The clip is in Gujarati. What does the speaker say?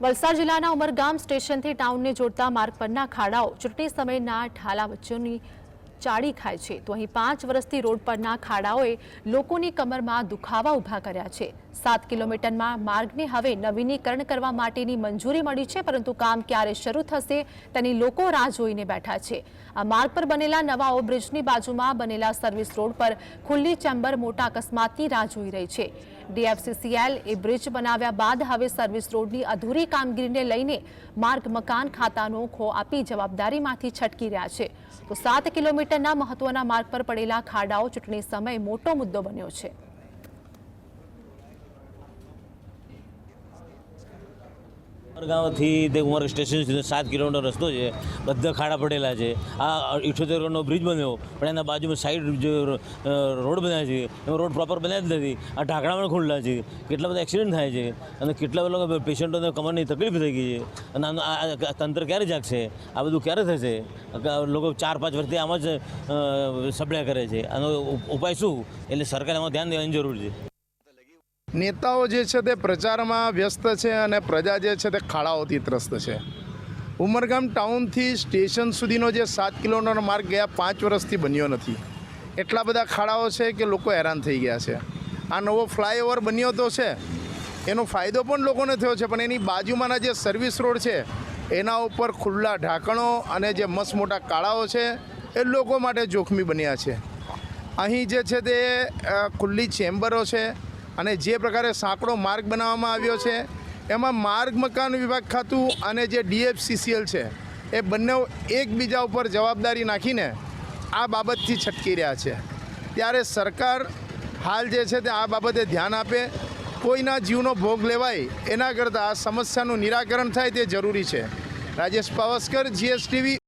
વલસાડ જિલ્લાના ઉમરગામ સ્ટેશનથી ટાઉનને જોડતા માર્ગ પરના ખાડાઓ ચૂંટણી સમયના ઠાલા વચ્ચેની ચાળી ખાય છે. તો અહીં પાંચ વર્ષથી રોડ પરના ખાડાઓએ લોકોની કમરમાં દુખાવા ઊભા કર્યા છે. સાત કિલોમીટરમાં માર્ગને હવે નવીનીકરણ કરવા માટેની મંજૂરી મળી છે, પરંતુ કામ ક્યારે શરૂ થશે તેની લોકો રાહ જોઈને બેઠા છે. આ માર્ગ પર બનેલા નવા ઓવરબ્રિજની બાજુમાં બનેલા સર્વિસ રોડ પર ખુલ્લી ચેમ્બર મોટા અકસ્માતની રાહ જોઈ રહી છે. ડીએફસીસીએલ એ બ્રિજ બનાવ્યા બાદ હવે સર્વિસ રોડની અધૂરી કામગીરીને લઈને માર્ગ મકાન ખાતાનો ખો આપી જવાબદારીમાંથી છટકી રહ્યા છે. તો સાત કિલોમીટરના મહત્વના માર્ગ પર પડેલા ખાડાઓ ચૂંટણી સમયે મોટો મુદ્દો બન્યો છે. ગામથી તે ઉમર સ્ટેશન સુધી સાત કિલોમીટર રસ્તો છે, બધા ખાડા પડેલા છે. આ ઇઠોતેર રોડનો બ્રિજ બન્યો, પણ એના બાજુમાં સાઈડ જે રોડ બન્યા છે, એમાં રોડ પ્રોપર બન્યા જ નથી. આ ઢાંકણા પણ ખુલ્લા છે. કેટલા બધા એક્સિડન્ટ થાય છે. અને કેટલા બધા પેશન્ટોને કમરની તકલીફ થઈ ગઈ છે. અને આ તંત્ર ક્યારે જાગશે? આ બધું ક્યારે થશે? લોકો ચાર પાંચ વર્ષથી આમ જ સબળ્યા કરે છે. આનો ઉપાય શું? એટલે સરકારે એમાં ધ્યાન દેવાની જરૂર છે. નેતાઓ જે છે તે પ્રચારમાં વ્યસ્ત છે અને પ્રજા જે છે તે ખાડાઓથી ત્રસ્ત છે. ઉમરગામ ટાઉનથી સ્ટેશન સુધીનો જે સાત કિલોમીટરનો માર્ગ ગયા, પાંચ વર્ષથી બન્યો નથી. એટલા બધા ખાડાઓ છે કે લોકો હેરાન થઈ ગયા છે. આ નવો ફ્લાયઓવર બન્યો તો છે. એનો ફાયદો પણ લોકોને થયો છે, પણ એની બાજુમાંના જે સર્વિસ રોડ છે, એના ઉપર ખુલ્લા ઢાંકણો અને જે મસ્ત મોટા કાળાઓ છે, એ લોકો માટે જોખમી બન્યા છે. અહીં જે છે તે ખુલ્લી ચેમ્બરો છે અને જે પ્રકારે સાંકડો માર્ગ બનાવવામાં આવ્યો છે, એમાં માર્ગ મકાન વિભાગ ખાતું અને જે ડીએફસીસીએલ છે, એ બંને એકબીજા ઉપર જવાબદારી નાખીને આ બાબતથી છટકી રહ્યા છે. ત્યારે સરકાર હાલ જે છે તે આ બાબતે ધ્યાન આપે, કોઈના જીવનો ભોગ લેવાય એના કરતાં આ સમસ્યાનું નિરાકરણ થાય તે જરૂરી છે. રાજેશ પાવસ્કર, જીએસટીવી